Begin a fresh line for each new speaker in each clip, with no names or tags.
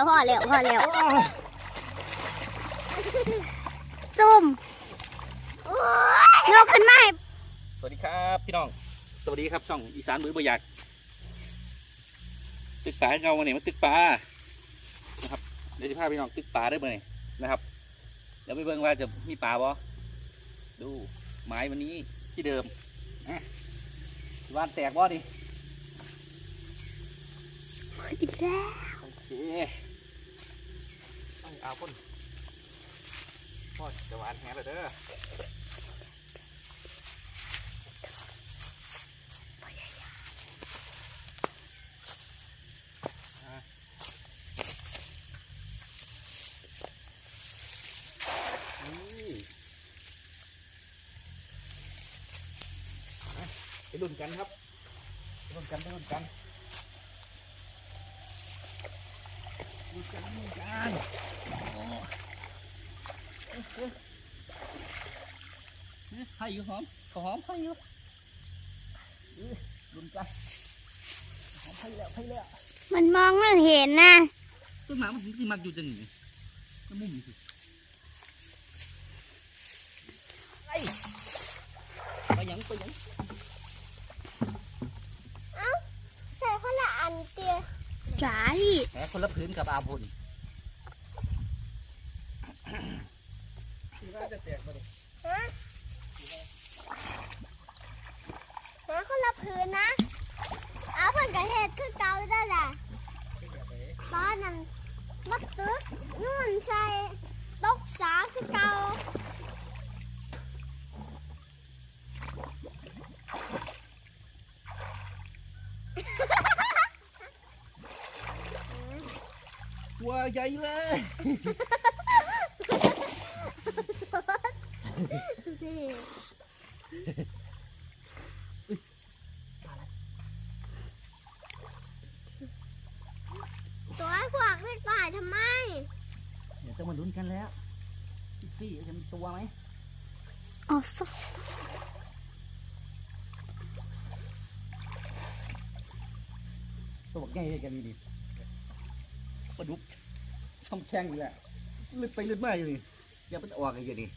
แล้วพอแล้วพอแล้วซุ่มยกขึ้นมาให้
สวัสดีครับพี่น้อง สวัสดีครับช่องอีสานมือประหยัดตึกปลาให้เราวันนี้มาตึกปลานะครับเดี๋ยวจะพาพี่น้องตึกปลาได้เมื่อนี้นะครับเดี๋ยวไปเบิ่งว่าจะมีปลาบ่ดูไม้วันนี้ที่เดิมอะวานแตกบ่ดิ
อีกแล้ว
โอเค เอาเอาคนพ่อจะหวานแหเลยเด้อนี่อะไปรุ่นกันครับไปรุ่นกันไปรุ่นกัน รุ่นกันรุ่นกันให้อยู่หอมขอหอมให้อยู่เอ๊ะรุ่นกันหอมให้แล้วให้แล้ว
มันมองไม่เห็นนะ
ต้นหมามันสิมักอยู่จังนี่น้ำมุมนี่สิไอ้ไปยังไปยัง
ใส่คนละอันเตีย ใช่
แหมคนละพื้นกับอาบุญ
หาคนละพื้นนะเอาเพิ่นกระเฮ็ดคือเก่าได้แหละตอนนั้นมัดตึกนู่นใส่ตกสาคือเก่า
ตัวใหญ่เลย
ตัวขวากไม่ตายทำไม
เดี๋ยวต้องมาลุ้นกันแล้วพี่พี่จะมีตัวไหม
อ๋อสัก
ตัวบอกใหญ่เลยกันดีดิปลาดุก ช่องแข้งอยู่แหละลึกไปลึกมาอยู่นี่อย่าไปออกอะไรอย่างนี้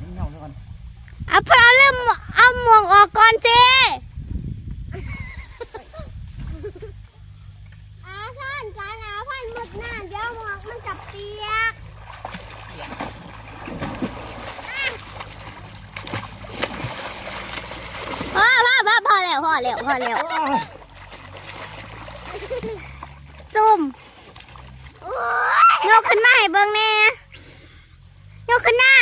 มันเงาแล้วกัน
เอาเพราะเริ่มเอาหมวกออกก่อนเจอาท่านจานอาพันหมดหน้าเดี๋ยวหมวกมันจะเปียก พ่อพ่อพ่อพอ แล้วพอแล้วพอแล้วซุ่มยกขึ้นมาให้เบิ่งแน่ยกขึ้นมา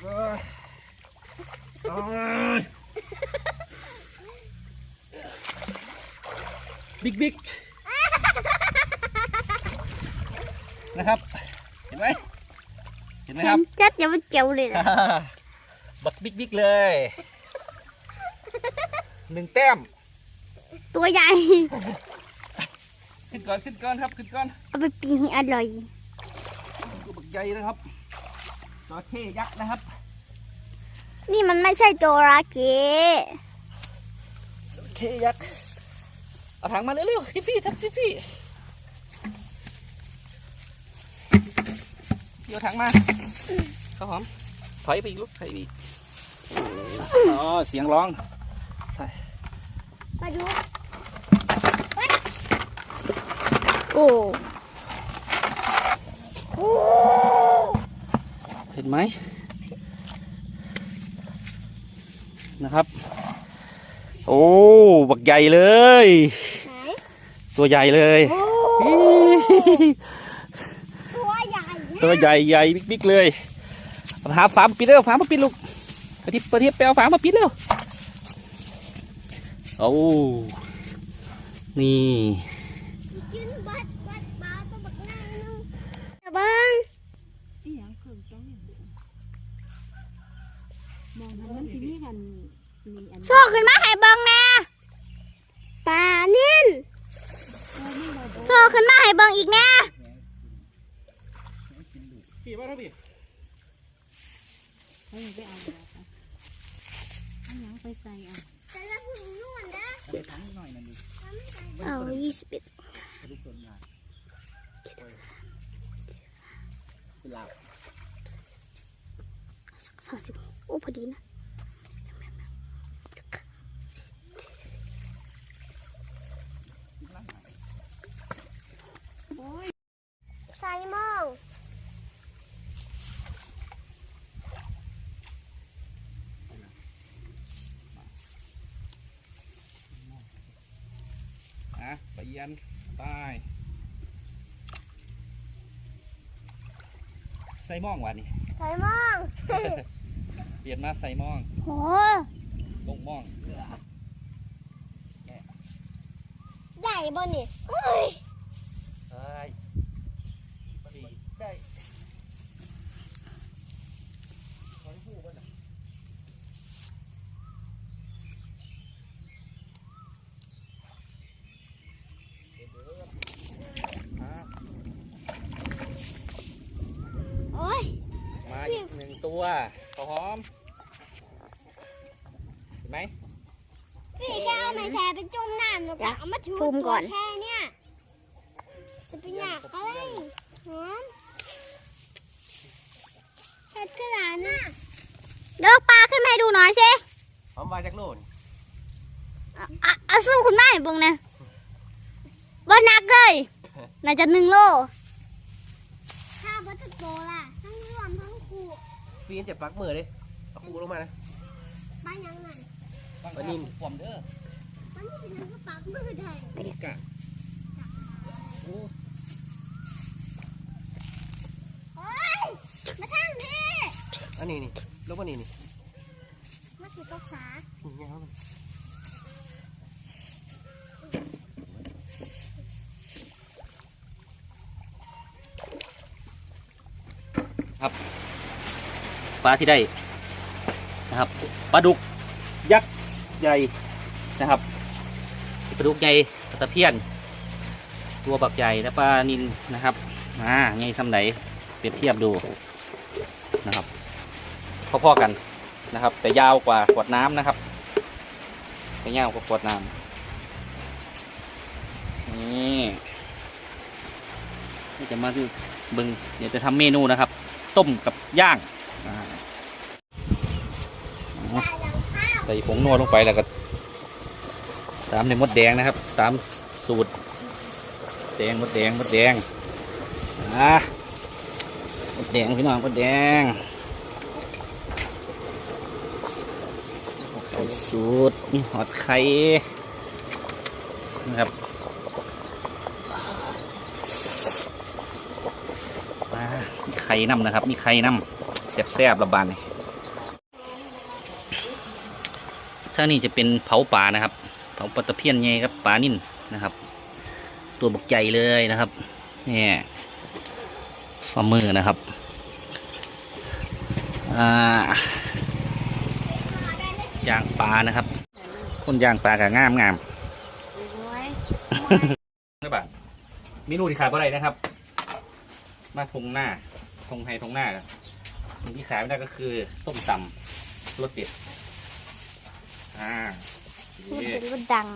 เอ้ยเอ้ยบิ๊กบิ๊กนะครับ เห็นไหมเห็นไหมครับ
จัดอย่าไปเจียวเลยนะ
บักบิ๊กบิ๊กเลย หนึ่งแต้ม
ตัวใหญ่
ขึ้นก่อนขึ้นก่อนครับขึ้นก่อน
เอาไปปิ้งให้อร่อย
ตัวบักใหญ่นะครับจระเข้ยักษ์นะครับ
นี่มันไม่ใช่โจระเข้
จระเข้ยักษ์เอาถังมาเร็วๆพี่พี่ทับพี่พี่เดี๋ยวถังมาข้าวหอมถอยไปอีกลูกถอยไปอีกอ๋อเสียงร้อง
มาดูโอ้โอ้
เห็นไหมนะครับ โอ้บักใหญ่เลย
ไหน
ตัวใหญ่เลย
โอ้ตัวใหญ่
ตัวใหญ่ใหญ่บิ๊กบิ๊กเลยเอาหาฝามาปิดเร็วฝามาปิดลูกไปที่ไปที่ไปเอาฝามาปิดเร็ว โอ้นี่
กินบัดบัดปลาตัวบักง่ายนึงเบิ้ง
อีหยังเครื่องจ้องอย่างนี้มองมันมันสิมีกันมีอัน
โชคขึ้นมาให้เบิ้งแน่ปลานิ่น
เออไม่มาบอก
โชคขึ้นมาให้เบิ้งอีกแน่
พี่ว่าท่าพี่
ให้มันไปเอาเดี๋ยวไปเอาหยังไปใส่อะ
เจ็ดทั้งหน่อยนั่นดิ
เอายี่สิบเอ็ด
ลูกต้นยาเป็นลาบ
สามสิบโอ้พอดีนะ
โอ้ย
ใส่หมอง
อะไปเยียนใต้ใส่หม่องวะนี่
ใส่หมอง
เปลี่ยนมาใส่หม่อง
โห
ลงหม่อง
ได้บ่นี่อุ้ย
ใช่พอดีได้ขอให้พูดว่าน่ะเดี๋ยวเด้ออะ
โอ้ย
มาอีก หนึ่งตัวข้าวหอมเห็นไหม
พี่แค่เอาไม้แช่ไปจุ่มน้ำแล้วก็เอามาถู
ซูมก่อน
ตัวแค่เนี่ยจะเป็นหนักอะไรหอมเห็ดกระดานน่ะเลือกปลาขึ้นมาให้ดูหน่อยสิ
หอมมาจากโน่น
อะอะเอาสู้คุณแม่ให้เบิ่งนะบ่หนักเลยน่าจะหนึ่งโลถ้าบัตโตล่ะทั้งรวมทั้งคู่
ปีนจะปักมือเลยเอาคูลงมานะ
บ้านยังไง
ตั้ง
ปลานิ่ม
ความเด้อ
มันนี่เป็นก็ปักมือได้
ปลาดุกกะโอ้
โอ้ยมาทางนี้
อันนี้นี่ลงมานี่นี่
มาสิตกสา
นี่ยาวมัน
ปลาที่ได้นะครับปลาดุกยักษ์ใหญ่นะครับปลาดุกใหญ่ปลาตะเพียน ตัวบักใหญ่และปลานินนะครับอ่าใหญ่สำไหนเปรียบเทียบดูนะครับพอๆกันนะครับ แต่ยาวกว่าขวดน้ำนะครับแต่ยาวกว่าขวดน้ำนี่นี่จะมาดูเบึงเดี๋ยวจะทำเมนูนะครับ ต้มกับย่างอ่า
ได้ยังข้าว
ใส่ผงนัวลงไปแล้วก็ ตามในมดแดงนะครับ ตามสูตร แดงมดแดงมดแดงอ่ามดแดงพี่น้องมดแดงสูตรนี่หอดไข่นะครับมีไข่น้ำนะครับ มีไข่น้ำแซ่บๆระบานนี่ ถ้านี่จะเป็นเผาป่านะครับ เผาปลาตะเพียนไงครับปลานิ่นนะครับ ตัวบกใหญ่เลยนะครับนี่ฟอร์มือนะครับอ่ายางปลานะครับ คนยางปลากับงามงามนะบ้านเมนูที่ขายอะไรนะครับ มาทงหน้าทงไฮทงหน้าสิ่งที่ขายไม่ได้ก็คือส้มตำรสเด็ด อ่า
มัน
นี่
เป็นรถดัง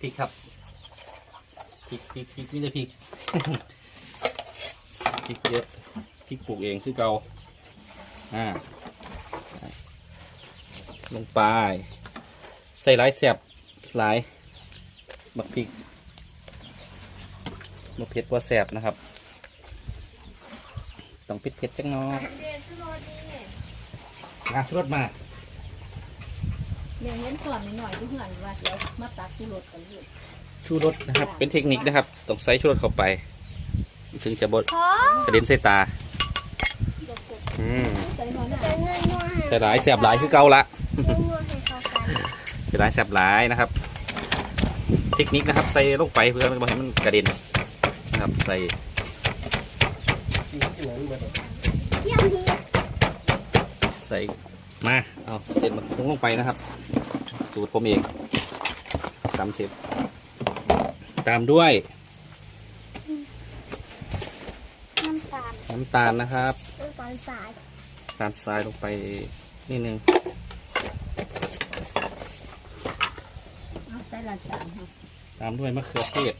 พริกครับพริกพริกพริกนี่จะพริกพริกเยอะพริกปลูกเองคือเกาอ่าลงไป ใส่หลายแสบหลายบักพริกบักเผ็ดกว่าแสบนะครับ ต้องเผ็ดเผ็ดๆจังน้อยอะรสมา
เดี๋ยวเห็นก่อนหน่อยๆที่เหือนว่าเดี๋ยวมาตักที่รถกันอยู่
ชูรสนะครับ เป็นเทคนิคนะครับต้องใส่ชูรสเข้าไป ถึงจะบด
พอก
ระเด็นใส่ตาอืม
ใส่หน่อยนะ
จะเงินนัวให้
ใส่หลายแสบหลายคือเก่าละ
เงินนัวให้เข้ากัน
ใส่หลายแสบหลายนะครับ เทคนิคนะครับใส่ลงไปเพื่อไม่ให้มันกระเด็นนะครับใส่
ปีนที่ไหนมันมา
เที่ยวนี้
ใส่มาเอาเสร็จมันลงลงไปนะครับ สูตรผมเองสามสิบตามด้วย
น้ำตาล
น้ำตาลนะครับ
น้ำตาลทราย
ตาลทรายลงไปนิดนึงใส่
ละจานครับ
ตามด้วยมะเขือเทศ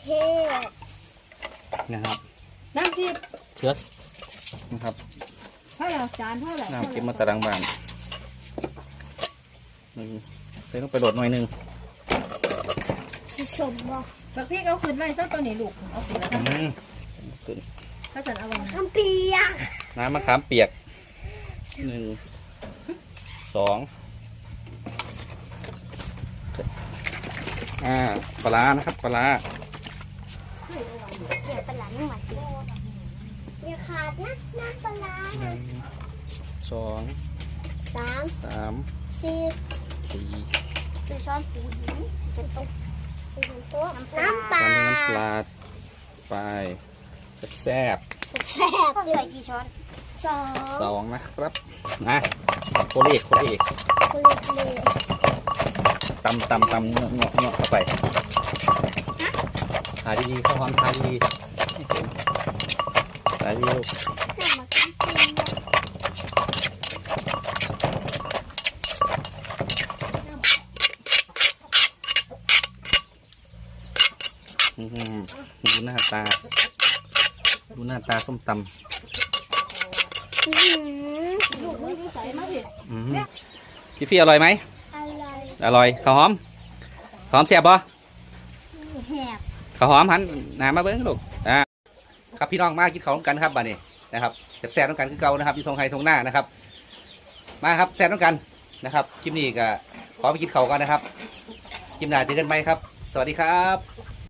เทศ
นะครับ
น้ำจิ้ม
เชื้อนะครับ
เท่าไหร่จานเท่าไหร่
น้ำจิ้มมะตะดังบาน นึ่งใส่ลงไปโหลดหน่อยหนึง
ผสมบ่
บักพี่เอาขึ้นไว้สักตัวนี้ลูกเอาขึ้นแล้ว
อื
กัน
มขึ้น
ถ้าฉันเอาไว้
คำเปียก
น้ำมะขามเปียกหนึ่งสองอ่าปลาร้านะครับปลาร้า
เดี๋ยวปลาร้าไม่หวานอย่าขาดนะน้ำปลาร้า
ห
นะ
นึ่งสอง
สาม
สาม
สี่
สี่
สี่ช้อนปูหินเป็นตุ๊กเป็นตุ๊กน้ำปลา
ตามด้วยน้ำปลาไปแซ่บ
แซ่บเหลือกี่ช้อนสอง
ๆสองนะครับนะโคเลกโคเลก
คุณเล็กเลย
ตำตำตำเงาะเงาะเงาะเข้าไปถ่ายดีๆเข้าห้องถ่ายดีๆให้เห็นถ่ายดีลูก
น้ำมะขามเปียก
อื้อหือดูหน้า ตา ดูหน้าตาส้มต
อื้อหือ
ลูกไม่ได้ใส่มาสิำ
อื้อหือพี่ฟี่อร่อยไหม
อะไร
อร่อยข้าวหอมข้าวหอมแซ่บปะ
แหบ
ข้าวหอมหันหนามาเบิ้งลูกอ่าครับพี่น้องมากินข้าวร่วมกันครับบ้านนี้นะครับแซ่บๆร่วมกันคือเก่านะครับอยู่ทงไฮทงหน้านะครับ มาครับแซ่บร่วมกันนะครับคลิปนี้ก็ขอไปกินข้าวกันนะครับคลิปหน้าเจอกันไหมครับ สวัสดีครับ